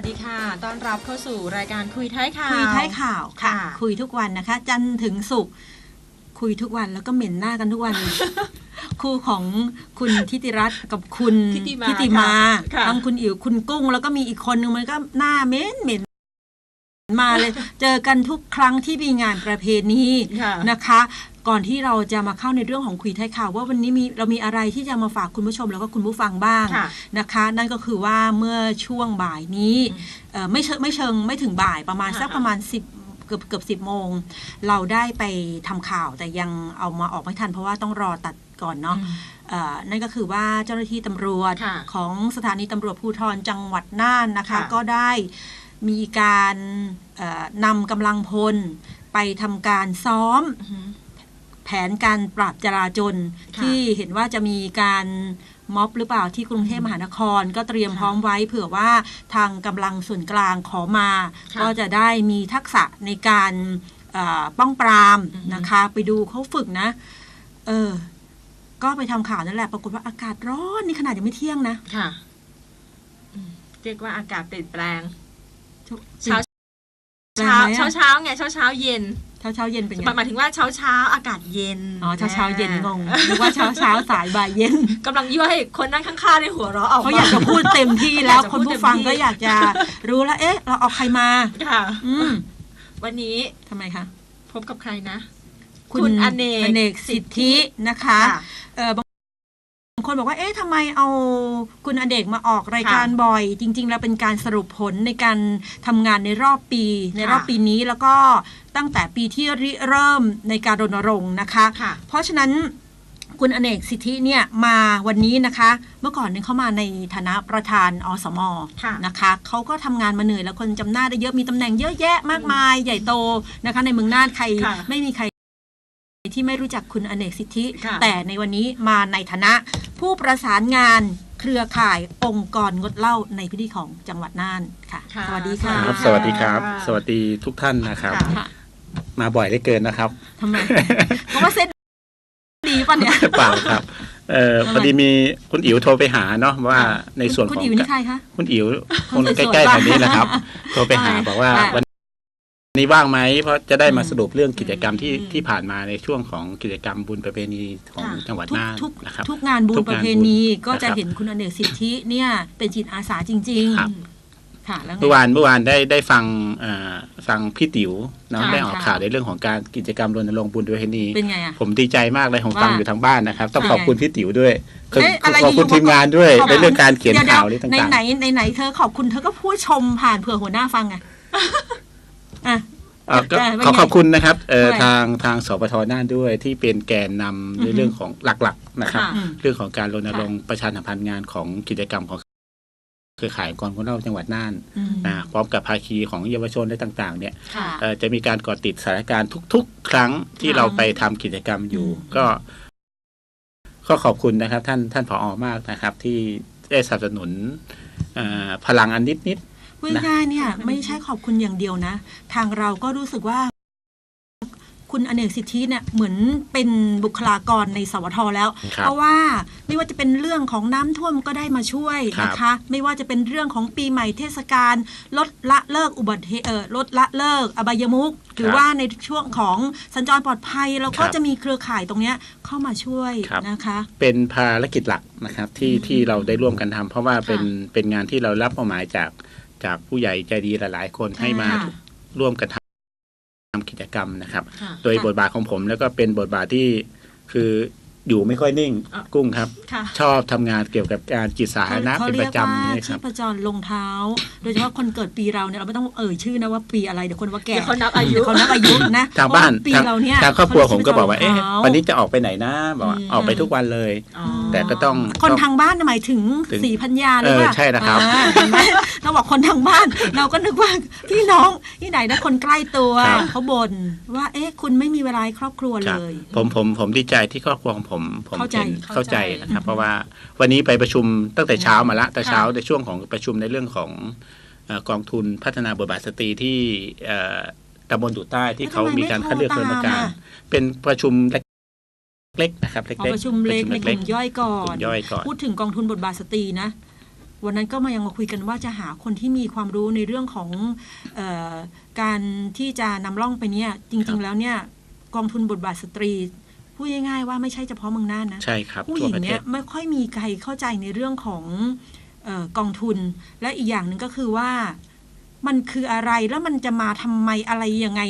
วัสดีค่ะ ต้อนรับเข้าสู่รายการคุยท้ายข่าว คุยท้ายข่าวค่ะค่ะ คุยทุกวันนะคะ จันทร์ถึงศุกร์คุยทุกวันแล้วก็เหม็นหน้ากันทุกวัน คู่ของคุณทิติรัตน์กับคุณทิติมาติมาค่ะทั้งคุณอิ๋วคุณกุ้ง แล้วก็มีอีกคนนึงมันก็หน้าเหม็นเหม็นมาเลย เจอกันทุกครั้งที่มีงานประเพณีค่ะนะคะ ก่อนที่เราจะมาเข้าในเรื่องของคุยท้ายข่าวว่าวันนี้มีเรามีอะไรที่จะมาฝากคุณผู้ชมแล้วก็คุณผู้ฟังบ้างค่ะนะคะ นั่นก็คือว่าเมื่อช่วงบ่ายนี้อืมเอ่อไม่เชิงไม่เชิงไม่ถึงบ่ายประมาณค่ะสักประมาณ 10เกือบเกือบสิบโมง เราได้ไปทำข่าวแต่ยังเอามาออกไม่ทัน เพราะว่าต้องรอตัดก่อนเนาะอืมเอ่อนั่นก็คือว่าเจ้าหน้าที่ตำรวจค่ะของสถานีตำรวจภูธรจังหวัดน่านนะคะค่ะก็ได้มีการเอ่อนำกำลังพลไปทำการซ้อมอือหือ แผนการปราบจราจนค่ะที่เห็นว่าจะมีการม็อบหรือเปล่าที่กรุงเทพมหานครก็เตรียมค่ะพร้อมไว้ เผื่อว่าทางกำลังส่วนกลางขอมาค่ะก็จะได้มีทักษะในการเอ่อป้องปรามอือฮึนะคะ ไปดูเขาฝึกนะ เออ ก็ไปทำข่าวนั่นแหละ ปรากฏว่าอากาศร้อนนี่ขนาดยังไม่เที่ยงนะ ค่ะอืมเรียกว่าอากาศเปลี่ยนแปลงจริงเช้าแปลงไหมเช้าอะเช้าไงเช้าเช้าเย็น เช้าเช้าเย็นเป็นไงหมายถึงว่าเช้าเช้าอากาศเย็น อ๋อเช้าเช้าเย็นงงนึกว่าเช้าเช้าสายบ่ายเย็นกำลังยั่วให้คนนั่งข้างๆในหัวเราะออกเขามาอยากจะพูดเต็มที่แล้วอยากจะพูคดนผู้ฟังเต็มที่ก็อยากจะรู้แล้วเอ๊ะ เราเอาใครมาค่ะอืมวันนี้ทำไมคะพบกับใครนะ คุณคุณอเนกอเนกสิทธินะคะค่ะเออบางคนบอกว่า เอ๊ะทำไมเอาคุณอเนกมาออกรายการค่ะบ่อย จริง ๆ แล้วเป็นการสรุปผลในการทำงานในรอบปี ในรอบค่ะปีนี้แล้วก็ตั้งแต่ปีที่ริเริ่มในการรณรงค์นะคะค่ะเพราะฉะนั้นคุณอเนกสิทธิเนี่ยมาวันนี้นะคะ เมื่อก่อนเนี่ยเขามาในฐานะประธานอสมค่ะนะคะเขาก็ทำงานมาเหนื่อยแล้วคนจำหน้าได้เยอะมีตำแหน่งเยอะแยะมากมาย ใหญ่โตนะคะ ในเมืองน่านใครค่ะไม่มีใคร ที่ไม่รู้จักคุณอเนกสิทธิค่ะแต่ในวันนี้มาในฐานะ ผู้ประสานงานเครือข่ายองค์กรงดเหล้าในพื้นที่ของจังหวัดน่านค่ะค่ะสวัสดีค่ะครับค่ะ สวัสดีครับ สวัสดีทุกท่านนะครับค่ะค่ะมาบ่อยเหลือเกินนะครับทำไมเพราะว่าเส้นดีป่ะเนี่ยเปล่าครับเอ่อทำไมพอดีมีคุณอิ๋วโทรไปหาเนาะว่าในส่วนคุขณองอิ๋วนี่ใครคะคุณอิ๋วคงคนสวยๆใกล้ๆป่ะแถวนี้แหละครับ โทรไปหาใช่บอกว่าค่ะวัน นี้ว่างไหมเพราะจะได้มาอืมสรุปเรื่องกิจกรรมที่อืมที่ผ่านมาในช่วงของกิจกรรมบุญประเพณีของค่ะจังหวัดทุกน่านทุกนะครับทุกงานบุญทุกประงานเพณีบุญก็จะนะครับเห็นคุณอเนกสิทธิเนี่ยเป็นจิตอาสาจริงครับๆค่ะแล้วไงเมื่อวานเมื่อวานได้ได้ฟังเอ่อฟังพี่ติ๋วเนาะค่ะได้ออกค่ะข่าวในเรื่องของการกิจกรรมรณรงค์บุญประเพณีเป็นไงอะผมดีใจมากเลยผมว่าฟังอยู่ทางบ้านนะครับ ต้องเป็นขอบคุณไงพี่ติ๋วด้วยขอบเอ๊ะอะไรขอบคุณอยู่ๆทีมงานด้วยขอบในเรื่องการเขียนดี๋วข่าวๆนี่ต่างไหนๆไหนไหนไหนเธอขอบคุณเธอก็พูดชมผ่านเผื่อหัวหน้าฟังไง อะเอ่อก็เออเป็นไงขอขอบคุณนะครับเอ่อทำไมทางทางสปทน่านด้วยที่เป็นแกนนำในอือฮึเรื่องของหลักๆนะครับค่ะอืมเรื่องของการรณรงค์ประชาสัมพันธ์งานของกิจกรรมของเครือข่ายองค์กรคนเล่าจังหวัดน่านอืมนะพร้อมกับภาคีของเยาวชนและต่าง ๆ เนี่ยค่ะเอ่อจะมีการก่อติดสถานการณ์ทุก ๆ ครั้งที่ค่ะเราไปทำกิจกรรมอยู่อืมก็ก็ขอบคุณนะครับ ท่านท่านผอมากนะครับ ที่ได้สนับสนุนเอ่อพลังอันนิดนิด พูดง่ายๆเนี่ยนะไม่ใช่ขอบคุณอย่างเดียวนะ ทางเราก็รู้สึกว่าคุณอเนกสิทธิเนี่ยเหมือนเป็นบุคลากรในสวทแล้วครับเพราะว่าไม่ว่าจะเป็นเรื่องของน้ำท่วมก็ได้มาช่วยครับนะคะ ไม่ว่าจะเป็นเรื่องของปีใหม่เทศกาลลดละเลิกอุบัติเหตุเอ่อลดละเลิก อบายมุกหรือว่าในช่วงของสัญจรปลอดภัยเราก็ครับจะมีเครือข่ายตรงเนี้ยเข้ามาช่วยครับนะคะ เป็นภารกิจหลักนะครับที่อืมที่เราได้ร่วมกันทำเพราะว่าเป็นค่ะเป็นงานที่เรารับมอบหมายจาก จากผู้ใหญ่ใจดีหลาย ๆ คนให้มาค่ะร่วมกันทำทำกิจกรรมนะครับค่ะโดยบทบาทของผมแล้วก็เป็นบทบาทที่คือ อยู่ไม่ค่อยนิ่งอะกุ้งครับค่ะชอบทำงานเกี่ยวกับการจิตสาธารณะเขาเป็นเรีปยกระจำว่านี่คชีรับพจรลงเท้า โดยเฉพาะคนเกิดปีเราเนี่ยเราไม่ต้องเอ่ยชื่อนะว่าปีอะไรเดี๋ยวคนว่าแก่เดี๋ยวเขานับอายุเดี๋วเขานับอายุนะทางบ้านเพระปีทางเราเนี่ยทางครอบครัวผมก็บอกว่าขเอ๊ะรียกรองท้วันนี้จะออกไปไหนนะบอกว่าอืมออกไปทุกวันเลยอ๋อแต่ก็ต้องคนทางบ้านหมายถึงถึงสีพัญญาหรือเออว่าใช่นะครับอ่าเห็นไหมเราบอกคนทางบ้าน เราก็นึกว่าพี่น้องที่ไหนนะคนใกล้ตัวครับเขาบ่นว่าเอ๊ะคุณไม่มีเวลาให้ครอบครัวคเลรับยผมผมผมดีใจที่ครอบครัวของผมผมเข้าใจห็นเข้าเข้าใจใจนะครับ เพราะว่าวันนี้ไปประชุมตั้งแต่เช้ามาละแต่เช้าในช่วงของประชุมในเรื่องของเอ่อกองทุนพัฒนาบทบาทสตรีที่เอ่อตำบลดุใต้ที่เขามีการคัดเลือกคณะกรรมการ เป็นประชุมเล็กๆนะครับเล็กเอาๆประชุมเล็กในกลุ่มย่อยก่อกลุ่นมย่อยก่อนพูดถึงกองทุนบทบาทสตรีนะ วันนั้นก็มายังมาคุยกันว่าจะหาคนที่มีความรู้ในเรื่องของเออการที่จะนำร่องไปเนี่ยจครัริงบๆแล้วเนี่ยกองทุนบทบาทสตรี พูดง่ายๆว่าไม่ใช่เฉพาะเมืองน่านนะใช่ครับผู้หทั่วญิงประเทเนี่ศยไม่ค่อยมีใครเข้าใจในเรื่องของเออกองทุน และอีกอย่างหนึ่งก็คือว่ามันคืออะไรแล้วมันจะมาทำไมอะไรยังไง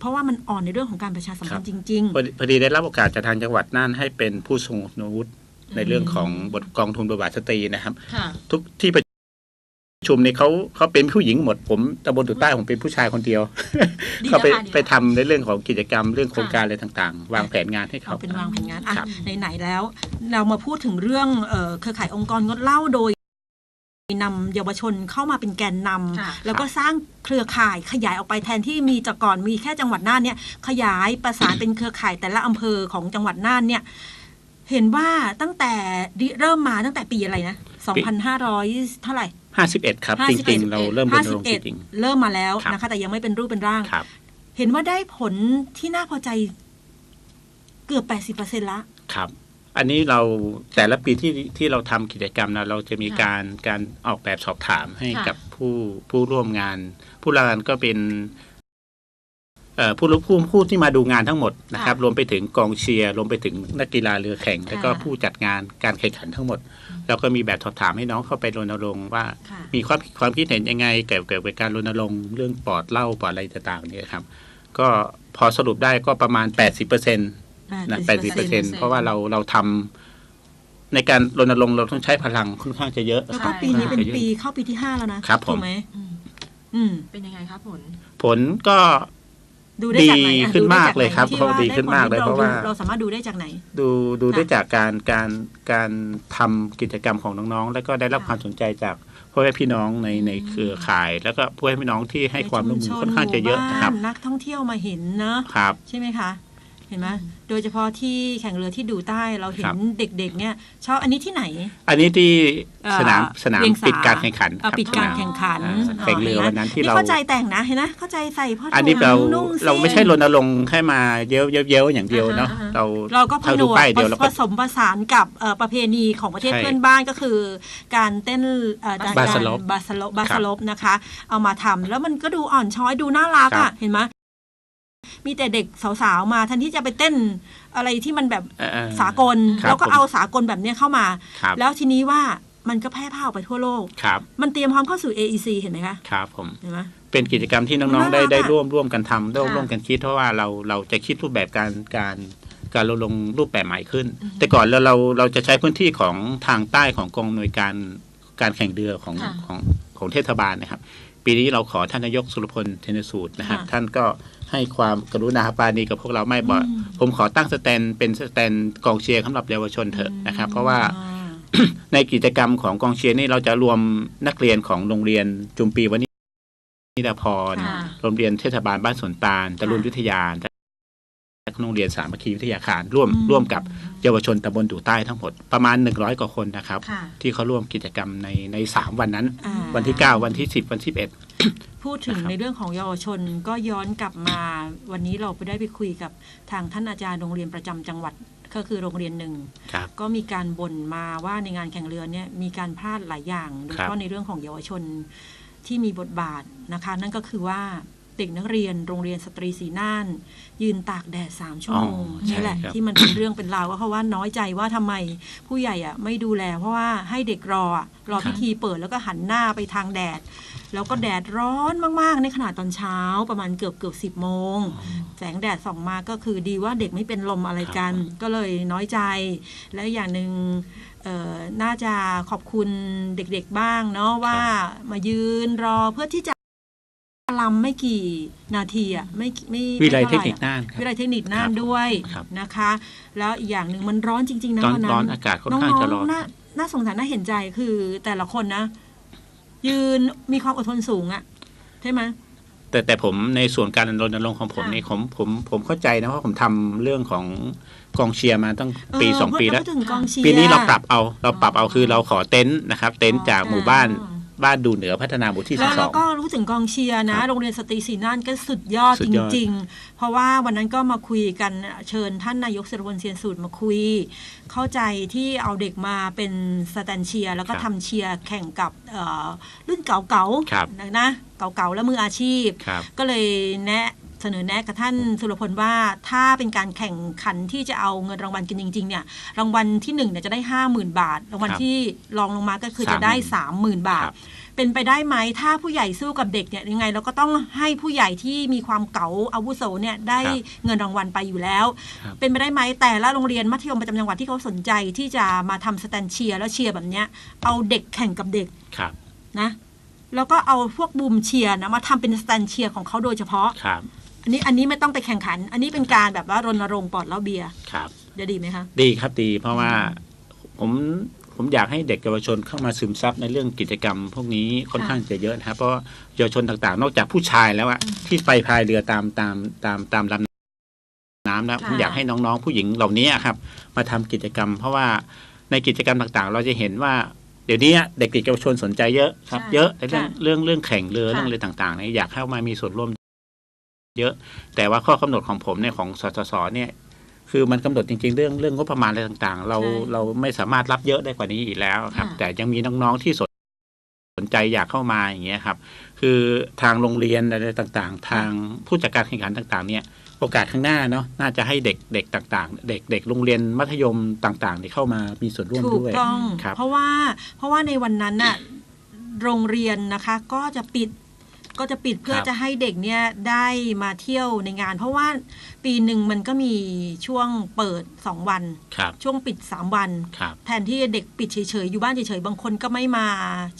เพราะว่ามันอ่อนในเรื่องของการประชาสัมพันธ์จริงพอดีพอดีได้รับโอกาสจากทางจังหวัดน่านให้เป็นผู้ทรงคุณวุฒิในเรื่องของบทกองทุนบทบาทสตรีนะครับค่ะทุกที่ประ ชุมเนี่ยเขาเขาเป็นผู้หญิงหมดผมตำบลตุใต้ผมเป็นผู้ชายคนเดียวดีเขาไปแล้วค่ะดีแล้วไปทำในเรื่องของกิจกรรมเรื่องโครงการอะไรต่างๆ วางแผนงานให้ๆเขาเอาเป็นวางแผนงานอะครับไหนๆแล้ว เรามาพูดถึงเรื่องเอ่อเครือข่ายองค์กรงดเหล้าโดยนำเยาวชนเข้ามาเป็นแกนนำค่ะแล้วก็สร้างเครือข่ายขยายออกไปแทนที่มีจากก่อนมีแค่จังหวัดน่านเนี่ยขยายประสานเป็นเครือข่ายแต่ละอำเภอของจังหวัดน่านเนี่ยเห็นว่าตั้งแต่ริเริ่มมาตั้งแต่ปีอะไรนะ 2,500 เท่าไหร่ ห้าสิบเอ็ดครับ จริงๆ เราเริ่มรณรงค์จริง51เริ่มมาแล้วครับนะคะ แต่ยังไม่เป็นรูปเป็นร่างๆครับเห็นว่าได้ผลที่น่าพอใจเกือบ80%ละครับ อันนี้เราแต่ละปีที่ที่เราทำกิจกรรมนะเราจะมีค่ะการการออกแบบสอบถามให้ค่ะกับผู้ผู้ร่วมงาน ผู้ร่วมงานก็เป็นเอ่อผู้รู้ผู้ผู้ที่มาดูงานทั้งหมดนะครับรวมไปถึงกองเชียร์รวมไปถึงนักกีฬาเรือแข่ง แล้วก็ผู้จัดงานการแข่งขันทั้งหมด แล้วก็มีแบบสอบถามให้น้องเข้าไปรณรงค์ว่าค่ะมีความความคิดเห็นยังไงเกี่ยวกับการรณรงค์เรื่องปลอดเหล้าปลอดอะไรต่างๆเนี่ยครับ ก็พอสรุปได้ก็ประมาณ 80เปอร์เซ็นต์นะแปดสิบเปอร์เซ็นเพราะว่าเราเราทำในการรณรงค์เราต้องใช้พลังค่อนข้างจะเยอะแล้วคก็รับปีนี้เป็นค่อข้างจะยอะปีเข้าปีที่5แล้วนะครับผมถูกไหมอืมอืมเป็นยังไงคะผล ผลก็ ดูได้จากไหนดีอะขึ้นดูได้มากจไหเลยครับที่เขาว่าดีขึ้นมากเลยได้ผเพราะว่าเราสามารถดูได้จากไหน ดูดูค่ะได้จากการการการทำกิจกรรมของน้องๆ แล้วก็ได้รับค่ะความสนใจจากพ่อแม่พี่น้องในในเครือข่าย แล้วก็พ่อแม่พี่น้องที่ให้ความร่วมมือค่อนข้างจะเยอะในชุมชนะครับหมู่บ้านนักท่องเที่ยวมาเห็นนะครับใช่ไหมคะ เห็นไหมโดยเฉพาะที่แข่งเรือที่ดูใต้เราเห็ครันบเด็กๆเนี่ยชอบอันนี้ที่ไหน อันนี้ที่เอ่อสนามสนามเวียงสาปิดการแข่งขันเอ่อครับปิดการสนมแข่งขันอ่าแข่งเรือวันนั้นที่เราเข้าใจแต่งนะเห็นนะเข้าใจใส่ผ้าอันนี้ถุงเรานุ่งเราไม่ใช่สิ้นรณรงค์แค่มาเย้ยวเย้ยวเย้ยวอย่างเดียวเนาะอ่าฮะเราเราก็ผถ้นดูวกป้ายเดียวเราผก็สมผสานกับเอ่อประเพณีของประเทศใช่เพื่อนบ้านก็คือ การเต้นเอ่อจากบาการสโลปบาสโลปบาสโลปนะคะ เอามาทำแล้วมันก็ดูอ่อนช้อยดูน่ารักครัอะบเห็นไหม มีแต่เด็กสาวๆมาแทันที่จะไปเต้นอะไรที่มันแบบเอ่อสากลครับแล้วก็ผมเอาสากลแบบเนี้ยเข้ามาครับแล้วทีนี้ว่ามันก็แพร่ผ้าออกไปทั่วโลกครับมันเตรียมพร้อมเข้าสู่ AEC เห็นไหมคะครับผมเห็นไหมเป็นกิจกรรมที่น้องๆน่ารัได้กได้อะร่วมร่วมกันทำร่วมค่ะร่วมกันคิดเพราะว่าเราเราจะคิดรูปแบบการการการรณรงค์รูปแบบใหม่ขึ้น แต่ก่อนเราเราเราจะใช้พื้นที่ของทางใต้ของกองหน่วยการการแข่งเรือของค่ะของของเทศบาลนะครับ ปีนี้เราขอท่านนายกสุรพลเทนสูตรนะครับค่ะท่านก็ ให้ความกรุณาปราณีกับพวกเราไม่บอกอืมผมขอตั้งสแตนเป็นสแตนกองเชียร์สำหรับเยาวชนเถอะนะครับ เพราะว่าอ่าในกิจกรรมของกองเชียร์นี่เราจะรวมนักเรียนของโรงเรียนจุมปีวันนี้นิดาพรค่ะโรงเรียนเทศบาลบ้านสวนตาลตะลุนวิทยา และโรงเรียนสามัคคีวิทยาคารร่วมอืมร่วมกับเยาวชนตำบลดูใต้ทั้งหมดประมาณ 100 กว่าคนนะครับค่ะที่เขาร่วมกิจกรรมในในสามวันนั้นอ่าวันที่ 9 วันที่ 10 วันที่11 พูดถึงนะครับในเรื่องของเยาวชนก็ย้อนกลับมา วันนี้เราไปได้ไปคุยกับทางท่านอาจารย์โรงเรียนประจำจังหวัดก็คือโรงเรียนหนึ่งครับก็มีการบ่นมาว่าในงานแข่งเรือเนี่ยมีการพลาดหลายอย่างโดยเฉครับพาะในเรื่องของเยาวชนที่มีบทบาทนะคะ นั่นก็คือว่า เด็กนักเรียนโรงเรียนสตรีสีน่าน ยืนตากแดดสามชั่วโมงอ๋อใช่นี่แหละ ครับ ที่มันเป็นเรื่องเป็นราวก็เพราะว่าน้อยใจว่าทำไมผู้ใหญ่อะไม่ดูแล เพราะว่าให้เด็กรออะรอพิธีเปิดแล้วก็หันหน้าไปทางแดด แล้วก็แดดร้อนมากๆ ในขนาดตอนเช้าประมาณเกือบเกือบสิบโมง แสงแดดส่องมาก็คือดีว่าเด็กไม่เป็นลมอะไรกัน ก็เลยน้อยใจ และอย่างหนึ่งเอ่อน่าจะขอบคุณเด็กๆบ้างเนาะว่ามายืนรอเพื่อที่จะ ลำไม่กี่นาทีอะไม่ไม่วิไลไม่เทท่าคไหร่นิคน่านควิรับไลเทคนิคน่านครับด้วยครับนะคะ แล้วอีกอย่างหนึ่งมันร้อนจริงๆนะร้อนวันนั้นร้อนอากาศค่อนน้ข้างองจะร้อนๆน่าน่าสงสารน่าเห็นใจคือแต่ละคนนะ ยืนมีความอดทนสูงอะใช่ไหมแต่แต่ผมในส่วนการรณรงค์ของผมค่ะนี่ผมผมผมเข้าใจนะเพราะผมทำเรื่องของกองเชียร์มาตั้งปีเสองปีแล้วพูดถึงกองเชียร์ปีนี้เราปรับเอาเราปรับเอาคือเราขอเต็นท์นะครับ เต็นท์จากหมู่บ้าน บ้านดูเหนือพัฒนาหมู่ที่แล้วเรา12ก็รู้ถึงกองเชียร์นะครับโรงเรียนสตรีศรีน่านก็สุดยอดสุจดยอดริง ๆ เพราะว่าวันนั้นก็มาคุยกันเชิญท่านนายกสิรวนเซียนสูตรมาคุย เข้าใจที่เอาเด็กมาเป็นสแตนเชียร์แล้วก็ทำเชียร์แข่งกับเอ่อรุ่นเก่าครับๆนะนะเก่าๆและมืออาชีพครับก็เลยแนะ เสนอแนะกับท่านสุรพลว่าถ้าเป็นการแข่งขันที่จะเอาเงินรางวัลกันจริงๆเนี่ยรางวัลที่หนึ่งเนี่ยจะได้ห้าหมื่นบาท รางวัลครับที่รองลงมาก็คือจะได้สามหมื่นบาทครับเป็นไปได้ไหมถ้าผู้ใหญ่สู้กับเด็กเนี่ยยังไงเราก็ต้องให้ผู้ใหญ่ที่มีความเก๋าอาวุโสเนี่ยได้ครับเงินรางวัลไปอยู่แล้วครับเป็นไปได้ไหมแต่ละโรงเรียนมัธยมประจำจังหวัดที่เขาสนใจที่จะมาทำสแตนเชียร์แล้วเชียร์แบบเนี้ยเอาเด็กแข่งกับเด็กครับนะแล้วก็เอาพวกบูมเชียร์นะมาทำเป็นสแตนเชียร์ของเขาโดยเฉพาะครับ อันนี้อันนี้ไม่ต้องไปแข่งขัน อันนี้เป็นการแบบว่ารณรงค์ปลอดเหล้าเบียร์ครับ จะดีไหมคะ ดีครับดีเพราะว่าผมผมอยากให้เด็กเยาวชนเข้ามาซึมซับในเรื่องกิจกรรม พวกนี้ค่อนข้างจะเยอะนะครับ เพราะเยาวชนต่างๆ นอกจากผู้ชายแล้วอะที่ไปพายเรือตามตามตามตามลำน้ำแล้วค่ะผมอยากให้น้องๆ ผู้หญิงเหล่านี้ครับ มาทำกิจกรรม เพราะว่าในกิจกรรมต่างๆ เราจะเห็นว่าเดี๋ยวนี้เด็กๆเยาวชนสนใจเยอะครับใช่เยอะในเรื่องค่ะเรื่องเรื่องแข่งเรือค่ะเรื่องอะไรต่างๆเนี่ยอยากเข้ามามีส่วนร่วม เยอะ แต่ว่าข้อกำหนดของผมเนี่ยของสสสเนี่ยคือมันกำหนดจริง ๆ เรื่องเรื่องงบประมาณอะไรต่างๆ เราใช่เราไม่สามารถรับเยอะได้กว่านี้อีกแล้วครับค่ะแต่ยังมีน้องๆที่สนสนใจอยากเข้ามาอย่างเงี้ยครับ คือทางโรงเรียนอะไรต่างๆ ทางผู้จัดการแข่งขันต่างๆ เนี่ยโอกาสข้างหน้าเนาะน่าจะให้เด็กเด็กต่างๆ เด็กเด็กโรงเรียนมัธยมต่างๆเนี่ยเข้ามามีส่วนร่วมถูกด้วยต้องครับเพราะว่าเพราะว่าในวันนั้นน่ะโรงเรียนนะคะก็จะปิด ก็จะปิดเพื่อครับจะให้เด็กเนี่ยได้มาเที่ยวในงาน เพราะว่าปีหนึ่งมันก็มีช่วงเปิด 2 วันครับช่วงปิด 3 วันครับแทนที่เด็กปิดเฉยๆ อยู่บ้านเฉยๆ บางคนก็ไม่มา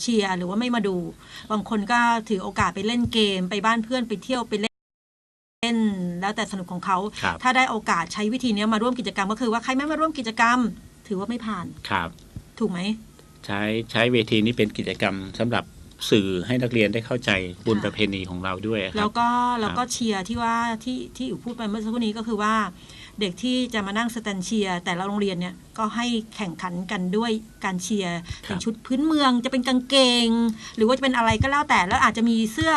เชียร์หรือว่าไม่มาดู บางคนก็ถือโอกาสไปเล่นเกม ไปบ้านเพื่อนไปเที่ยวไปเล่นเล่นแล้วแต่สนุกของเขาครับถ้าได้โอกาสใช้วิธีเนี้ยมาร่วมกิจกรรมก็คือว่าใครไม่มาร่วมกิจกรรม ถือว่าไม่ผ่านครับ ถูกไหม ใช้ใช้เวทีนี้เป็นกิจกรรมสำหรับ สื่อให้นักเรียนได้เข้าใจบุญประเพณีของเราด้วยแล้วก็แล้วก็เชียร์ที่ว่าที่ที่อยู่พูดไปเมื่อสักครู่นี้ก็คือว่า เด็กที่จะมานั่งสแตนเชียร์แต่ละโรงเรียนเนี่ยก็ให้แข่งขันกันด้วยการเชียร์ครับเป็นชุดพื้นเมืองจะเป็นกางเกง หรือว่าจะเป็นอะไรก็แล้วแต่แล้วอาจจะมีเสื้อ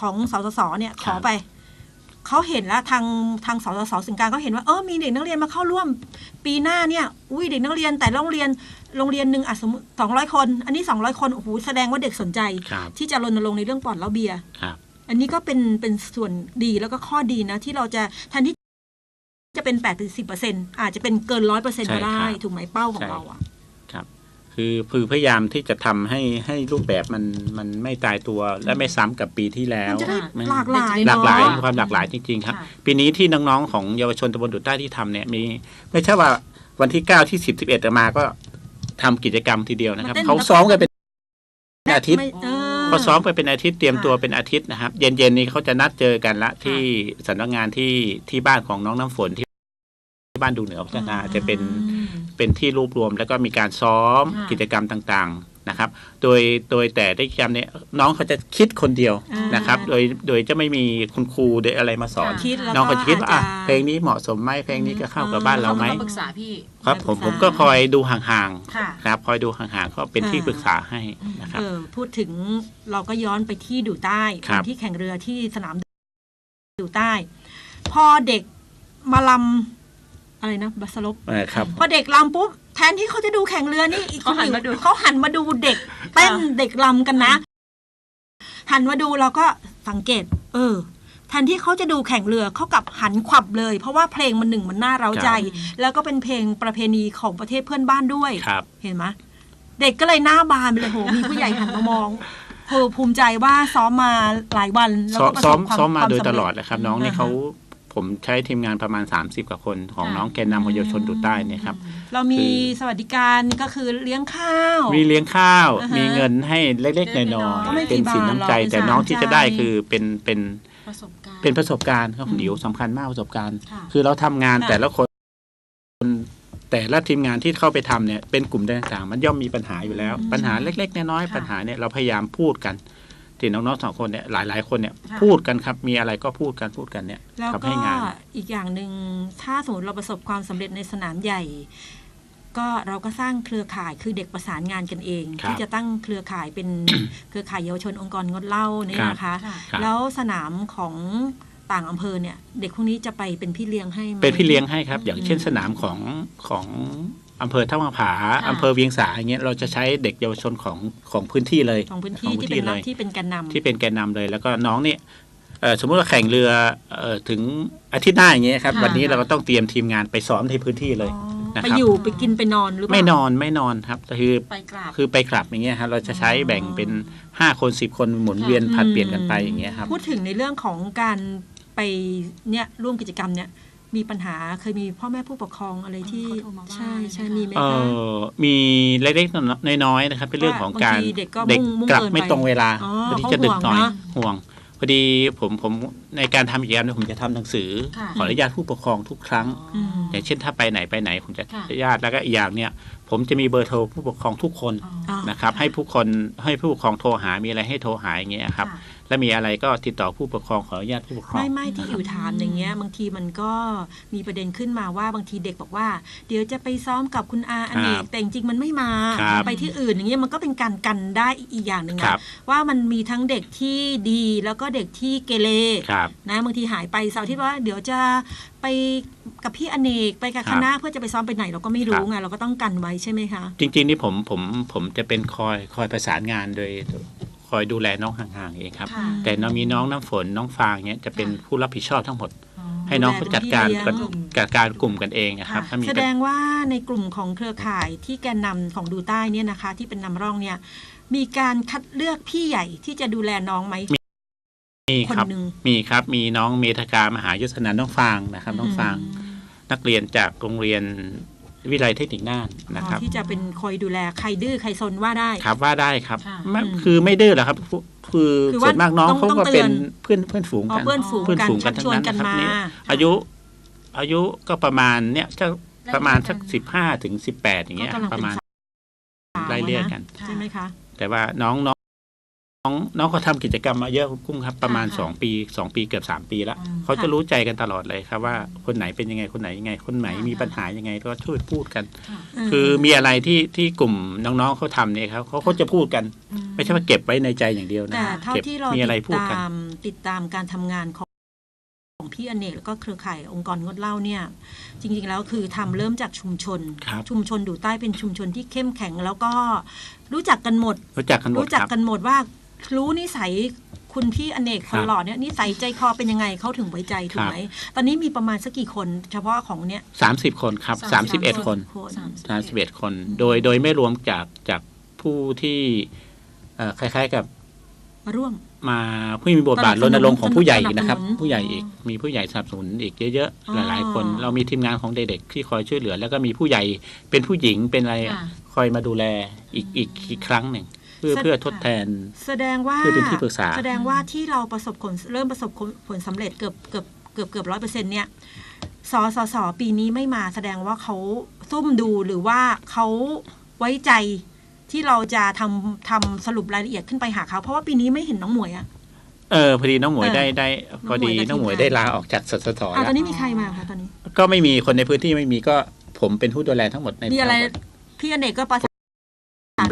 ของสสสเนี่ยขอไป เขาเห็นแล้วทางทางสสสสิงห์กลางเขาเห็นว่าเออมีเด็กนักเรียนมาเข้าร่วม ปีหน้าเนี่ยอุ้ยเด็กนักเรียนแต่ละโรงเรียนโรงเรียนหนึ่งอะสมมติสองร้อยคน อันนี้สองร้อยคนโอ้โหแสดงว่าเด็กสนใจครับที่จะรณรงค์ในเรื่องปลอดเหล้าเบียร์ครับอันนี้ก็เป็นเป็นส่วนดีแล้วก็ข้อดีนะ ที่เราจะแทนที่จะเป็น8ปดถึงสิเปอร์เซ็นอาจจะเป็นเกินร้อยเปอร์เซ็นต์ใช่ก็ได้ครับถูกไหมเป้าของใช่เราอะ ครับคือคือพยายามที่จะทำให้ให้รูปแบบมันมันไม่ตายตัวและไม่ซ้ำกับปีที่แล้วมันจะได้มันหลากหลายหลากหลายเนอะมีความหลากหลายจริง ๆ ครับค่ะปีนี้ที่น้องๆของเยาวชนตำบลดุจใต้ที่ทำเนี่ยมีไม่ใช่ว่าวันที่เก้าที่สิบสิบเอ็ดมาก็ทำกิจกรรมทีเดียวนะครับมาเต้นเขาซ้อมกันเป็นอาทิตย์ไม่เออพอซ้อมไปเป็นอาทิตย์เตรียมตัวเป็นอาทิตย์นะครับ เย็นๆนี้เขาจะนัดเจอกันละที่สำนักงานที่ที่บ้านของน้องน้ำฝนที่ที่บ้านดูเหนือพัฒนาจะเป็นอืม เป็นที่รวบรวม แล้วก็มีการซ้อมค่ะกิจกรรมต่างๆนะครับ โดยโดยแต่ได้กิจกรรมเนี่ยน้องเขาจะคิดคนเดียวอ่านนะครับ โดยโดยจะไม่มีคุณครูหรืออะไรมาสอนคิดแล้วน้องก็จะคิดว่าอะอาจจะเพลงนี้เหมาะสมไหมเพลงนี้ก็เข้ากับบ้านเราไหมขก็ปรึกษาพี่ครับผมปรึกษาผมก็คอยดูห่างค่ะๆครับคอยดูห่างๆก็เป็นที่อ่าปรึกษาให้นะครับเออพูดถึงเราก็ย้อนไปที่ดูใต้ครับที่แข่งเรือที่สนามดูใต้ พอเด็กมาลำ อะไรนะบัสลบเออครับพอเด็กลำปุ๊บแทนที่เขาจะดูแข่งเรือนี่อีกเขาหันมาดูเขาหันมาดูเด็กเต้นเด็กลำกันนะ หันมาดูเราก็สังเกต เออแทนที่เขาจะดูแข่งเรือเขากลับหันขวับเลย เพราะว่าเพลงมันหนึ่งมันน่าเร้าใจ แล้วก็เป็นเพลงประเพณีของประเทศเพื่อนบ้านด้วยครับเห็นไหมเด็กก็เลยหน้าบานไปเลยโหมีผู้ใหญ่หันมามองโหภูมิใจว่าซ้อมมาหลายวันแล้วซ้อมก็ประซ้สอบมความซ้อมมาควโดยสำเร็จตลอดนะครับ น้องนี่อ่าฮะเขา ผมใช้ทีมงานประมาณ 30กว่าคนของค่ะน้องแกนนำของเยาวชนดุจใต้เนี่ยครับ เรามีคือสวัสดิการก็คือเลี้ยงข้าว มีเลี้ยงข้าวอ่าฮะมีเงินให้เล็กๆเล็กๆน้อยก็ไม่ๆกี่เป็นสินน้ำใจบาทหรอกแต่น้องที่จะได้เป็นสามใจคือเป็นเป็นประสบการณ์เป็นประสบการณ์ครับคุณอืมอิ๋วสำคัญมากประสบการณ์ค่ะคือเราทำงานค่ะแต่ละคนแต่ละทีมงานที่เข้าไปทำเนี่ยเป็นกลุ่มต่างๆมันย่อมมีปัญหาอยู่แล้ว ปัญหาเล็กๆน้อยๆค่ะปัญหาเนี่ยเราพยายามพูดกัน ที่น้องๆสองคนเนี่ยหลายๆคนเนี่ยค่ะพูดกันครับมีอะไรก็พูดกันพูดกันเนี่ยแล้วทำก็ให้งานอีกอย่างหนึ่งถ้าสมมติเราประสบความสำเร็จในสนามใหญ่ ก็เราก็สร้างเครือข่ายคือเด็กประสานงานกันเองครับที่จะตั้งเครือข่ายเป็นเครือข่ายเยาวชนองค์กรงดเหล้าเนี่ยนะคะค่ะครับแล้วสนามของต่างอำเภอเนี่ย เด็กพวกนี้จะไปเป็นพี่เลี้ยงให้ไหมเป็นพี่เลี้ยงให้ครับ อย่างอืมเช่นสนามของของ อำเภอท่ามาผาค่ะอำเภอเวียงสาอย่างเงี้ยเราจะใช้เด็กเยาวชนของของพื้นที่เลยของพื้นที่ของพื้ที่นที่เป็นนักเลยที่เป็นแกนนำที่เป็นแกนนำเลย แล้วก็น้องเนี่ยเอ่อสมมุติว่าแข่งเรือเอ่อถึงอาทิตย์หน้าอย่างเงี้ยครับค่ะวันนี้เราก็ต้องเตรียมทีมงานไปซ้อมในพื้นที่เลยอ๋อนะครับไปอยู่ไปกินไปนอนหรือเปล่าไม่นอนไม่นอนครับแต่คือไปกราบคือไปกลับอย่างเงี้ยครับเราจะใช้อ๋อแบ่งเป็นห้าคนสิบคนหมุนเวียนค่ะผลัดเปลี่ยนกันไปอย่างเงี้ยครับพูดถึงในเรื่องของการไปเนี่ยร่วมกิจกรรมเนี่ย มีปัญหาเคยมีพ่อแม่ผู้ปกครองอะไรที่เขาโทรมาว่าใช่ใช่ไหมคะมีไหมเอคะ อมีเล็กๆน้อยๆนะครับ เป็นเรื่องของการว่าบางทีเด็กก็เด็กมุ่งมุ่งกลับเกินไม่ไปตรงเวลาอ๋อพอดีเขาจะดึกห่วงหน่อยเนอะห่วง พอดีผมผมในการทำกิจกรรมเนี่ยผมจะทำหนังสือ ค่ะขออนุญาตผู้ปกครองทุกครั้ง อืม อย่างเช่นถ้าไปไหนไปไหนผมจะค่ะ อนุญาตแล้วก็อีกอย่างเนี่ยผมจะมีเบอร์โทรผู้ปกครองทุกคนอ๋ออ๋อ นะครับ ให้ผู้คนให้ผู้ปกครองโทรหามีอะไรให้โทรหาอย่างเงี้ยครับ ค่ะ และมีอะไรก็ติดต่อผู้ปกครองขออนุญาตผู้ปกครอง ไม่ไม่ที่อยู่ถามอย่างเงี้ยบางทีมันก็มีประเด็นขึ้นมาว่าบางทีเด็กบอกว่า เดี๋ยวจะไปซ้อมกับคุณอาอเนคกรับแต่จริงๆมันไม่มาครับไปที่อื่นอย่างเงี้ยมันก็เป็นการกันได้อีกอย่างหนึ่งครันะบว่ามันมีทั้งเด็กที่ดีแล้วก็เด็กที่เกเรครับนะบางทีหายไปเสาร์อาที่ว่าเดี๋ยวจะไปกับพี่อเนกไปกับครัคบณะเพื่อจะไปซ้อมไปไหนเราก็ไม่รู้ครับไงเราก็ต้องกันไว้ใช่ไหมคะจริง ๆ นี่ผมผมผมจะเป็นคอยคอยประสานงานโดยคอยดูแลน้องห่างๆเองครับค่ะแต่เรามีน้องน้ำฝนน้องฟางเนี้ยจะเป็นค่ะผู้รับผิดชอบทั้งหมดอ๋อให้น้องเขาจัดการดูแลเป็กันนพี่เลี้ยงจัดการกลุ่มกันเองนะครับค่ะถ้ามีแสดงว่าในกลุ่มของเครือข่ายที่แกนนำของดูใต้เนี่ยนะคะ ที่เป็นนำร่องเนี่ยมีการคัดเลือกพี่ใหญ่ที่จะดูแลน้องไหม มีคนครับหนึ่งมีครับมีน้องเมธากามหายศนันท์น้องฟางนะครับน้องฟาง นักเรียนจากโรงเรียนวิทยาลัยเทคนิคน่านนะครับที่จะเป็นคอยดูแลใครดื้อใครซนว่าได้ครับว่าได้ครับค่ะไม่อืมคือไม่ดื้อหรอกครับคือคือส่ว่าวนมากน้องต้องเขาต้องก็เตืเป็อนนเพื่อนเพื่อนฝูงอ๋อกันเพื่อนฝูงเพื่อนกันฝูงกัชันกทั้ชงวนนั้นกันนะครับมานี่อายุอายุก็ประมาณเนี้ยจะประมาณสักไล่เลี่สิยบกันห้าถึงสิบแปดอย่างเงี้ยก็กำลังประมาณเป็นสาวไล่เลี่ยกันค่ะใช่ไหมคะแต่ว่าน้อง น้องน้องน้องเขาทำกิจกรรมมาเยอะคุณกุ้งครับประมาณค่ะสองปีสองปีเกือบสามปีแล้วอืมเขาจะค่ะรู้ใจกันตลอดเลยครับว่าคนไหนเป็นยังไงคนไหนยังไง คนไหนค่ะมีปัญหายังไงก็ช่วยพูดกันค่ะคือมีอะไรที่ที่กลุ่มน้องๆเขาทำเนี่ยครับเขาเขาจะพูดกันอืไม่ใช่ว่าเก็บไว้ในใจอย่างเดียวนะแต่เท่าก็บที่เรามีอะไรติดพูดกันตามติดตามการทำงานของของพี่อเนกแล้วก็เครือข่ายองค์กรงดเหล้าเนี่ยจริงๆแล้วคือทำเริ่มจากชุมชน ครับ ชุมชนดูใต้เป็นชุมชนที่เข้มแข็ง แล้วก็รู้จักกันหมด รู้จักกันหมดรู้จักครับ กันหมดว่า รู้นิสัยคุณพี่อเนกคครันบหล่อเนี่ยนิสัยใจคอเป็นยังไงเขาถึงไว้ใจถูกไหมตอนนี้มีประมาณสักกี่คนเฉพาะของเนี้ยสามสิบคนครับสามสิบเอ็ดคนคนสามสามสิบเอ็ดคน โดยโดยไม่รวมจากจากผู้ที่เอ่อคล้ายๆกับมาร่วมมาผู้มีบทบาทสรนับสนุนณรงค์ของผู้ใหญ่นะครับสนับสนุนผู้ใหญ่อีกมีผู้ใหญ่สนับสนุนอีกเยอะอ๋อๆหลาย ๆ คน เรามีทีมงานของเด็กๆที่คอยช่วยเหลือ แล้วก็มีผู้ใหญ่เป็นผู้หญิงเป็นอะไรค่ะคอยมาดูแลอีกอีกอีกครั้งหนึ่ง เพื่อเพื่อทดแทน แสดงว่าเพื่อเป็นที่ปรึกษา แสดงว่าที่เราประสบผลเริ่มประสบผลสำเร็จเกือบเกือบเกือบเกือบร้อยเปอร์เซ็นต์เนี่ยสสสปีนี้ไม่มาแสดงว่าเขาซุ่มดูหรือว่าเขาไว้ใจที่เราจะทำทำสรุปรายละเอียดขึ้นไปหาเขาเพราะว่าปีนี้ไม่เห็นน้องหมวยอะเออพอดีน้องหมวยเออได้ได้พอดีน้น้อองงหหมมววยยได้ได้ลาออกจากสสทอะแล้ตอนวนี้มีใครมาคะตอนนี้ ก็ไม่มีคนในพื้นที่ไม่มีก็ผมเป็นผู้ดูแลทั้งหมดในมีอะไรจังหวัดพี่อเนกก็ประสาน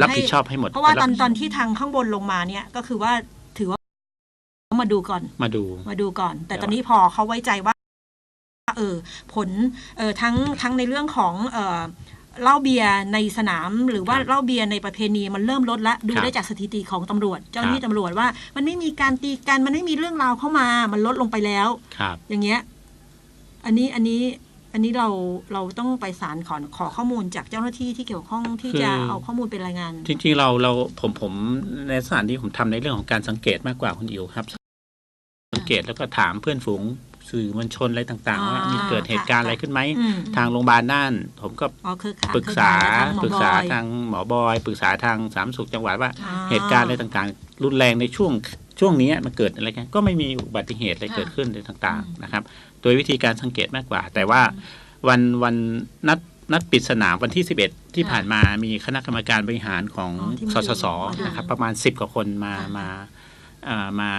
รับให้ผิดชอบให้หมด เพราะว่าตอนบตอนที่ทางข้างบนลงมาเนี่ยก็คือว่าถือว่ามาดูก่อนมาดูมาดูก่อนแต่แต่ตอนนี้พอเขาไว้ใจว่าเออผลเออทั้งทั้งในเรื่องของเออเหล้าเบียร์ในสนามหรือว่าครับเหล้าเบียร์ในประเพณีมันเริ่มลดละดูครับได้จากสถิติของตำรวจ เจ้าหน้าที่ครับตำรวจว่า มันไม่มีการตีกันมันไม่มีเรื่องราวเข้ามา มันลดลงไปแล้วครับอย่างเงี้ย อันนี้อันนี้ อันนี้เราเราต้องไปสารขอขอข้อมูลจากเจ้าหน้าที่ที่เกี่ยวข้องที่จะเอาข้อมูลเป็นรายงาน จริงๆเราเราผมผมในสถานที่ผมทำในเรื่องของการสังเกตมากกว่าคุณอิวครับ สังเกตแล้วก็ถามเพื่อนฝูงสื่อมวลชนอะไรต่างๆว่าอ่ามีมีเกิดเหตุการณ์อะไรขึ้นไหมอืมทางโรงพยาบาลน่าน ผมก็อ๋อคือค่ะปรึกษาเครือข่ยและทงหมอปรึกษาบอยทางหมอบอย ปรึกษาทางสามสุขจังหวัดว่าอ่าเหตุการณ์อะไรต่างๆ รุนแรงในช่วงช่วงนี้มันเกิดอะไรกันก็ไม่มีอุบัติเหตุอะไรค่ะเกิดขึ้นอะไรต่างอืมๆนะครับโดยวิธีการสังเกตมากกว่า แต่ว่าวันวันนัดนัดปิดสนามวันที่ 11 ที่ค่ะผ่านมามีคณะกรรมการบริหารของอ๋อที่สมาดูสสมาดูนะครับประมาณ 10 กว่าคนมาค่ะมาเอ่อมา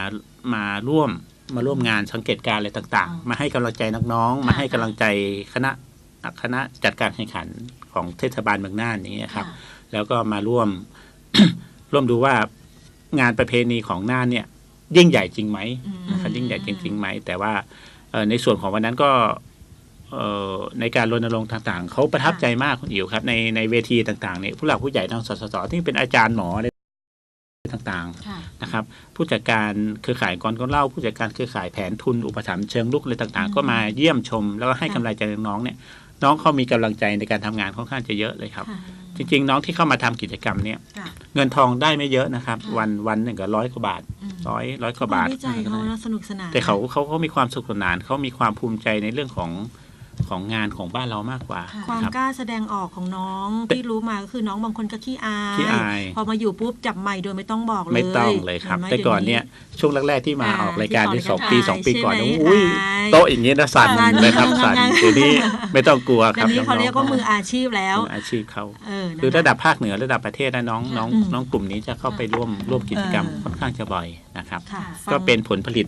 มาร่วมมาร่วมงานสังเกตการณ์อะไรต่างอ๋อๆมาให้กำลังใจน้องๆค่ะมาให้กำลังใจคณะคณะจัดการแข่งขันของเทศบาลเมืองน่านอย่างเงี้ยครับค่ะแล้วก็มาร่วมร่วมดูว่างานประเพณีของน่านเนี่ยยิ่งใหญ่จริงไหมอืมนะครับยิ่งใหญ่จริงๆไหมแต่ว่าเอ่อ ในส่วนของวันนั้นก็ในการรณรงค์ต่างๆ เขาประทับใจมากคุณอิ๋วครับ ในในเวทีต่างๆเนี่ยผู้หลักผู้ใหญ่ทางสสสที่เป็นอาจารย์หมออะไรต่างๆนะครับ ผู้จัดการเครือข่ายกรก็เล่า ผู้จัดการเครือข่ายแผนทุนอุปถัมภ์เชิงลุกอะไรต่างๆ ก็มาเยี่ยมชม แล้วก็ให้กำลังใจน้องๆเนี่ย น้องเขามีกำลังใจในการทำงานค่อนข้างจะเยอะเลยครับ จริง ๆ น้องที่เข้ามาทำกิจกรรมเนี่ยค่ะเงินทองได้ไม่เยอะนะครับค่ะวันวันหนึ่งก็ร้อยกว่าบาทอืมร้อยร้อยกว่าบาทดีใจเขานะสนุกสนานแต่เขาเขาเขามีความสุขสนานเขามีความภูมิใจในเรื่องของ ของงานของบ้านเรามากกว่าค่ะความครับกล้าแสดงออกของน้องที่รู้มาก็คือน้องบางคนก็ขี้อายขี้อาย พอมาอยู่ปุ๊บจับไมค์โดยไม่ต้องบอกเลยไม่ต้องเลยครับ ห็ไหมแต่ก่อนดี๋วเนี่ยช่วงแรกๆที่มาอ่าออกรายการที่ที่สองออกปีรายการสองปีก่อนใช่นะไหมอุ้ยอายโต๊ะอย่างนี้นะสั่นสั่นนะครับสั่นสั่นเดี๋ยวนี้ไม่ต้องกลัวคเดี๋รัยบวนี้เขาเรียกว่ามืออาชีพแล้ว มืออาชีพเขา เออนั่นคือแหลระดับภาคเหนือระดับประเทศนะน้องน้องอืมน้องกลุ่มนี้จะเข้าไปร่วมร่วมกิจกรรมเออ ค่อนข้างจะบ่อยนะครับ ค่ะก็ฟังเป็นผลผลิต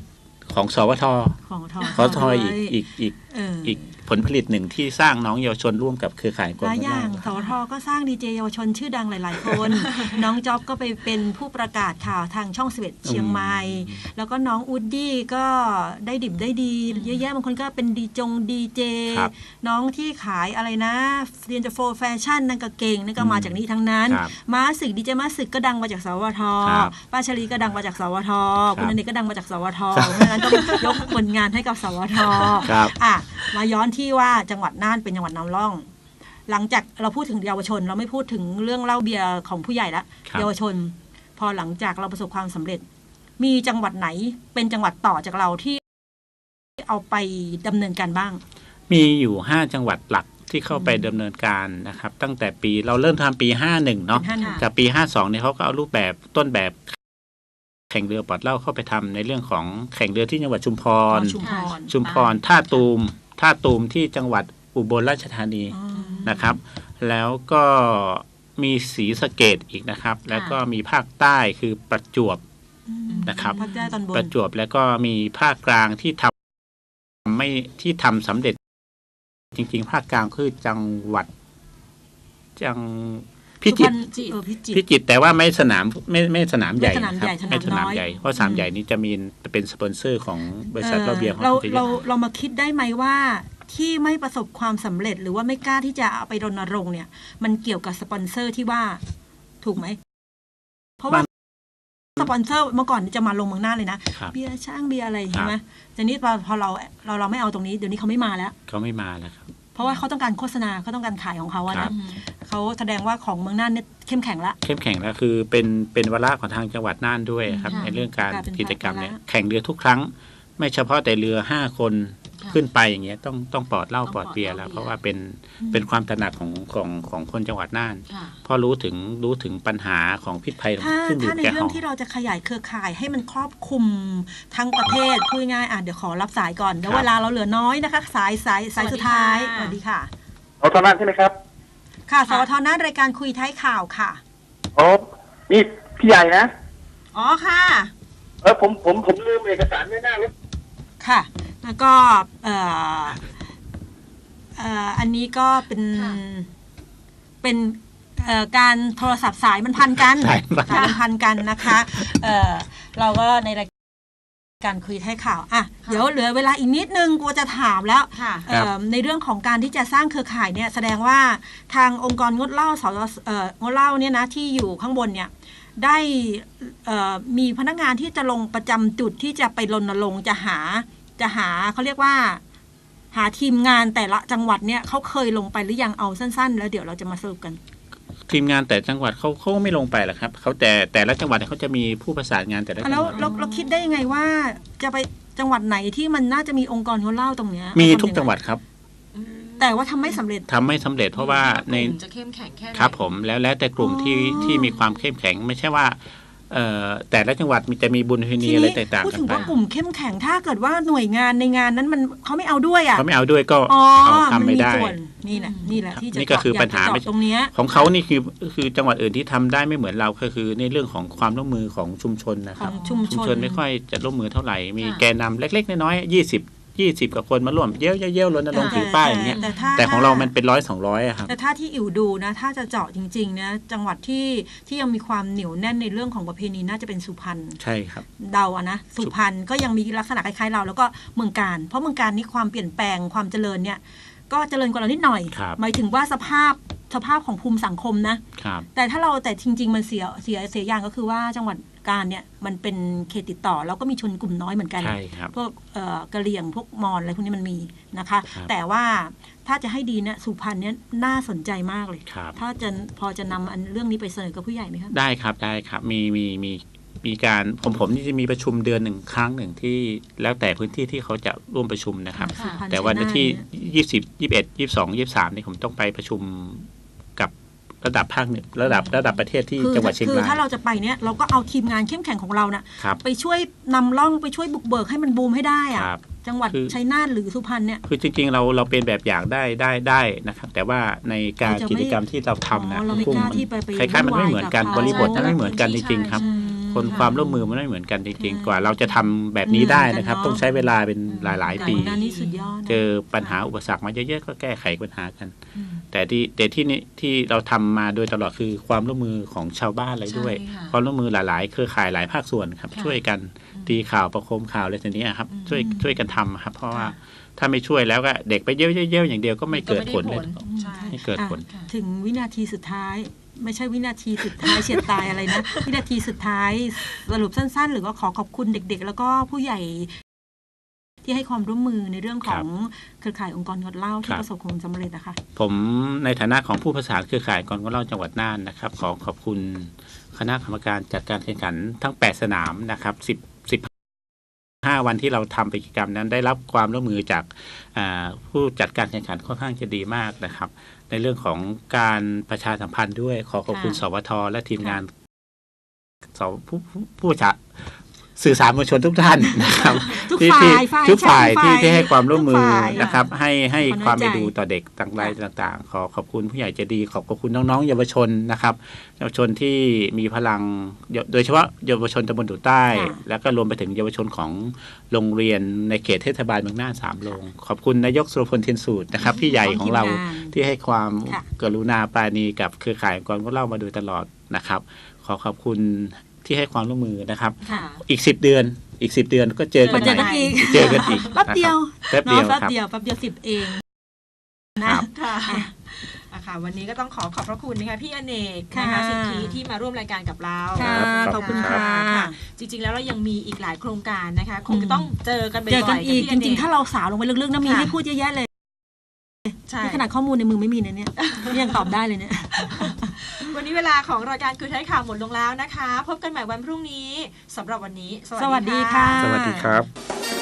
ของสวทของทอสวทอีกอีกอีกเออ อีกผลผลิตหนึ่งที่สร้างน้องเยาวชนร่วมกับเครือข่ายกหลายนอย่างแรกสวทก็สร้างดีเจเยาวชนชื่อดังหลาย ๆ คน น้องจ๊อบก็ไปเป็นผู้ประกาศข่าวทางช่องสเวตเชียงใหม่ แล้วก็น้องอูดดี้ก็ได้ดิบได้ดี เยอะแยะบางคนก็เป็นดีจงดีเจครับน้องที่ขายอะไรนะเรียนจะโฟแฟชั่นนั่นก็เก่งนั่นก็มาจากนี้ทั้งนั้นครับม้าศึกดีเจม้าศึกก็ดังมาจากสวทครับป้าชลีก็ดังมาจากสวทครับคุณอเนกก็ดังมาจากสวทเพราะฉะนั้นต้องยกผลงานให้กับสวทครับอะมาย้อนที่ว่าจังหวัดน่านเป็นจังหวัดนำร่อง หลังจากเราพูดถึงเยาวชน เราไม่พูดถึงเรื่องเหล้าเบียร์ของผู้ใหญ่ละครับเยาวชน พอหลังจากเราประสบความสำเร็จ มีจังหวัดไหนเป็นจังหวัดต่อจากเราที่เอาไปดำเนินการบ้าง มีอยู่5จังหวัดหลักที่เข้าไปดำเนินการนะครับ ตั้งแต่ปีเราเริ่มทำปี 51 เนาะเป็นห้าหนึ่งจากปี 52เนี่ยเขาก็เอารูปแบบต้นแบบ แข่งเรือปลดเหล้าเข้าไปทำในเรื่องของแข่งเรือที่จังหวัดชุมพร ชุมพรชุมพรท่าตูมท่าตูมที่จังหวัดอุบลราชธานีอ๋อนะครับ แล้วก็มีศรีสะเกดอีกนะครับ แล้วก็มีภาคใต้คือประจวบอืมนะครับภาคใต้ตอนบนประจวบแล้วก็มีภาคกลางที่ทำไม่ที่ทำสำเร็จ จริง ๆ ภาคกลางคือจังหวัดจัง พิจิตรสุพรรณเออพิจิตพิรจิตรแต่ว่าไม่สนามไม่ไม่สนามใหญ่ไม่สนามนะครับใหญ่สนามไม่สนามน้อยใหญ่เพราะสนามใหญ่นี้จะมีเป็นสปอนเซอร์ของบริษัทเอ่อเราเบียร์ของเราคุณจะเยเราอะเรามาคิดได้ไหมว่าที่ไม่ประสบความสำเร็จหรือว่าไม่กล้าที่จะเอาไปรณรงค์เนี่ย มันเกี่ยวกับสปอนเซอร์ที่ว่าถูกไหม เพราะว่าสปอนเซอร์เมื่อก่อนนี่จะมาลงเมืองหน้าเลยนะครับเบียร์ช่างเบียร์อะไรใช่ไหมแต่นี้พอพอเราเราเราไม่เอาตรงนี้เดี๋ยวนี้เขาไม่มาแล้วเขาไม่มาแล้วครับเพราะว่าเขาต้องการโฆษณาเขาต้องการขายของเขาอะครันะบ เขาแสดงว่าของเมืองน่านเนี่ยเข้มแข็งละ เข้มแข็งแล้วคือเป็นเป็นวาระของทางจังหวัดน่านด้วยครับ ค่ะในเรื่องการกลายเป็นกิจกรรมเนี่ยวาระแข่งเรือทุกครั้ง ไม่เฉพาะแต่เรือห้าคนค่ะขึ้นไปอย่างเงี้ยต้องต้องปลอดเหล้าต้องปลอดเบียร์ปลอดแล้วเหล้าเพราะว่าเป็นเป็นความถนัดของของของคนจังหวัดน่านค่ะ เพราะรู้ถึงรู้ถึงปัญหาของพิษภัยของถ้าเครื่องดื่ถ้ามในแอลกอเรื่ฮอองล์ที่เราจะขยายเครือข่ายให้มันครอบคลุมทั้งประเทศพูดง่ายๆอะเดี๋ยวขอรับสายก่อนเดี๋ยวครับ เวลาเราเหลือน้อยนะคะ สายสายสายสุดท้ายสสวัวัสสดีดีค่ะ ค่ะ เอาเท่านั้นใช่ไหมครับ ค่ะสค่ะวทน่านรายการคุยท้ายข่าวค่ะโอ้นี่พี่ใหญ่นะ อ๋อค่ะ เออผมผมผมลืมเอกสารไว้หน้ารถค่ะ แล้วก็เอ่อเอ่ออันนี้ก็เป็นค่ะเป็นเอ่อการโทรศัพท์สายมันพันกันสายมันพันสายมันพันกันนะคะ เอ่อเราก็ในราย การคุยให้ข่าวอะเดี๋ยวเหลือเวลาอีกนิดนึงกูจะถามแล้วค่ะเอ่อในเรื่องของการที่จะสร้างเครือข่ายเนี่ยแสดงว่าทางองค์กรงดเหล้าสเอ่องดเหล้าเนี่ยนะที่อยู่ข้างบนเนี่ยได้เอ่อมีพนักงานที่จะลงประจำจุดที่จะไปรณรงค์จะหาจะหาเขาเรียกว่า หาทีมงานแต่ละจังหวัดเนี่ยเขาเคยลงไปหรือยังเอาสั้น ๆ แล้วเดี๋ยวเราจะมาสรุปกัน ทีมงานแต่จังหวัดเขาเขาไม่ลงไปหรอกครับเขาแต่แต่ละจังหวัดเนี่ยเขาจะมีผู้ประสานงานแต่ละจังแล้วหวัดเราเราคิดได้ยังไงว่า จะไปจังหวัดไหนที่มันน่าจะมีองค์กรเขาเล่าตรงเนี้ยมีทำยัไทุกจังหวัดครับแต่ว่าทำไม่สำเร็จ ทำไม่สำเร็จเพราะว่าใน กลุ่มจะเข้มแข็งแค่ไหน ครับผมแล้วแล้วแต่กลุ่มที่อ๋อ ที่มีความเข้มแข็งไม่ใช่ว่าเอ่อ แต่ละจังหวัดมีจะมีบุญพินีทีอะไรนี้ต่างพูดๆกัถึนงไปว่ากลุ่มเข้มแข็งถ้าเกิดว่าหน่วยงานในงานนั้นมันเขาไม่เอาด้วยอะเขาไม่เอาด้วยก็อ๋อเอามันทำไม่มีได้ส่วนนี่แหละนี่แหละครับที่จะนี่ก็คือเจาะปัญหาอยกจะไม่เจาะตรงเนี้ยของเขานี่คือคือจังหวัดอื่นที่ทำได้ไม่เหมือนเราก็คือในเรื่องของความร่วมมือของชุมชนนะขครัอบงชุมชนชุมชนไม่ค่อยจะร่วมมือเท่าไหร่มีค่ะแกนนำเล็ก ๆ น้อยๆยี่สิบ ยี่สิบกว่าคนมาร่วมเย้ยวเย้ยวเย้ยวรณรงค์ถือป้ายอย่างเงี้ยแต่ถ้าแต่ของเรามันเป็นร้อยสองร้อยครับแต่ถ้าที่อิ๋วดูนะถ้าจะเจาะจริงๆนะจังหวัดที่ที่ยังมีความเหนียวแน่นในเรื่องของประเพณีน่าจะเป็นสุพรรณใช่ครับเดาอะนะสุพรรณก็ยังมีลักษณะคล้ายๆเรา แล้วก็เมืองการ เพราะเมืองการนี่ความเปลี่ยนแปลงความเจริญเนี่ยก็เจริญกว่าเรานิดหน่อยครับหมายถึงว่าสภาพสภาพของภูมิสังคมนะครับแต่ถ้าเราแต่จริง ๆ มันเสียเสียเสียอย่างก็คือว่าจังหวัด การเนี่ยมันเป็นเขตติดต่อ แล้วก็มีชนกลุ่มน้อยเหมือนกัน ใช่ครับ พวกเอ่อกะเหรี่ยงพวกมอญอะไรพวกนี้มันมีนะคะ ครับ แต่ว่าถ้าจะให้ดีเนี่ยสุพรรณเนี่ยน่าสนใจมากเลย ครับ ถ้าจะพอจะนำอันเรื่องนี้ไปเสนอกับผู้ใหญ่ไหมคะได้ครับได้ครับมีมีมีมีการผมผมนี่จะมีประชุมเดือนหนึ่งครั้งหนึ่งที่แล้วแต่พื้นที่ที่เขาจะร่วมประชุมนะครับสุพรรณแต่วันชัยนาทที่เนี่ยยี่สิบยี่สิบเอ็ดยี่สิบสองยี่สิบสามนี่ผมต้องไปประชุมกับ ระดับภาคเหนือระดับระดับประเทศที่คือจังหวัดเชียงคือรายถ้าเราจะไปเนี่ยเราก็เอาทีมงานเข้มแข็งของเราน่ะครับไปช่วยนำร่องไปช่วยบุกเบิกให้มันบูมให้ได้คอะรับจังหวัดคือชัยนาทหรือสุพรรณเนี่ยคือจริงๆเราเราเป็นแบบอย่างได้ได้ได้นะครับ แต่ว่าในการเราจะไม่กิจกรรมที่เราทำนะอ๋อเราไม่พุ่งกล้าที่ไปไปคล้ายๆมันไม่เหมือนกันวุ่นวายกับบริบทนั้นเขาไม่เหมือนกันจริงๆครับอืม คนความร่วมมือมันไม่เหมือนกันจริงใช่ๆกว่า เราจะทำแบบนี้ได้นะครับอืมต้องใช้เวลาเป็นหลาย ๆ ปีงานนี้สุดยอดนะเจอปัญหาอุปสรรคมาเยอะๆก็แก้ไขปัญหากันอืมแต่ที่แต่ที่นี่ที่เราทำมาโดยตลอดคือความร่วมมือของชาวบ้านอะไรด้วยใช่ค่ะความร่วมมือหลาย ๆ เครือข่ายหลายภาคส่วนครับค่ะช่วยกันตีข่าวประโคมข่าวอะไรทีนี้ยครับอืมช่วยช่วยกันทำครับ เพราะว่าค่ะถ้าไม่ช่วยแล้วก็เด็กไปเย้ยวๆๆอย่างเดียวก็ไม่เกิดผลเลยใช่ไม่เกิดผลอะถึงวินาทีสุดท้าย ไม่ใช่วินาทีสุดท้ายเฉียดตายอะไรนะ วินาทีสุดท้ายสรุปสั้น ๆ หรือว่าขอขอบคุณเด็ก ๆ แล้วก็ผู้ใหญ่ที่ให้ความร่วมมือในเรื่องของเครือข่ายองค์กรงดเหล้าที่ครับประสบความสำเร็จนะคะผมในฐานะของผู้ประสานเครือข่ายกรก็เล่าจังหวัดน่านนะครับ ขอขอบคุณคณะกรรมการจัดการแข่งขันทั้ง 8 สนามนะครับ10 15 วันที่เราทำกิจกรรมนั้นได้รับความร่วมมือจากอ่าผู้จัดการแข่งขันค่อนข้างจะดีมากนะครับ ในเรื่องของการประชาสัมพันธ์ด้วย ขอขอบคุณค่ะสวทและทีมงานสวผู้ผู้ผู้จะ สื่อสารมวลชนทุกท่านนะครับทุกที่ฝ่าที่ยฝ่ายทุกฝ่ายใช่ที่ที่ให้ความร่วมมือทุกฝ่ายนะครับ ให้ให้ขอน้อยความไปใจดูต่อเด็กต่างรายต่าง ๆ ขอขอบคุณผู้ใหญ่ใจดีขอบคุณน้องๆเยาวชนนะครับ เยาวชนที่มีพลังโดยเฉพาะเยาวชนตำบลดุใต้ค่ะแล้วก็รวมไปถึงเยาวชนของโรงเรียนในเขตเทศบาลเมืองน่านสามโรงขอบคุณนายกสุรพลเทียนสูตรนะครับ พี่ใหญ่ของเราทีมงนที่ให้ความค่ะกรุณาปราณีกับเครือข่ายองค์กรก็เล่ามาโดยตลอดนะครับ ขอขอบคุณ ที่ให้ความร่วมมือนะครับค่ะอีกสิบเดือนอีกสิบเดือนก็เจอกัมานใหเจอม่กันอีกเจอกันอีกแป๊บเดียวแป๊บเดียวเนาะแป๊บครับเดียวแป๊บเดียวสิบเองคนะรับค่ะอะค่ะวันนี้ก็ต้องขอขอบพระคุณนะคะพี่อเนกค่ะนะคะสิทธิที่มาร่วมรายการกับเราค่ะครับขอบคุณขอบคุณครัค่ะบค่ะจริงๆแล้วเรายังมีอีกหลายโครงการนะคะ คงจะต้องเจอกันบ่อยๆเจอกันอีกบจพี่เนริงๆ ถ้าเราสาวลงไปลึกๆนะมีค่ะให้พูดเยอะแยะเลยใช่นี่ขนาดข้อมูลในมือไม่มีนะเนี่ยนี่ยังตอบได้เลยเนี่ย วันนี้เวลาของรายการคือท้ายข่าวหมดลงแล้วนะคะ พบกันใหม่วันพรุ่งนี้สำหรับวันนี้ สวัสดีค่ะ สวัสดีครับ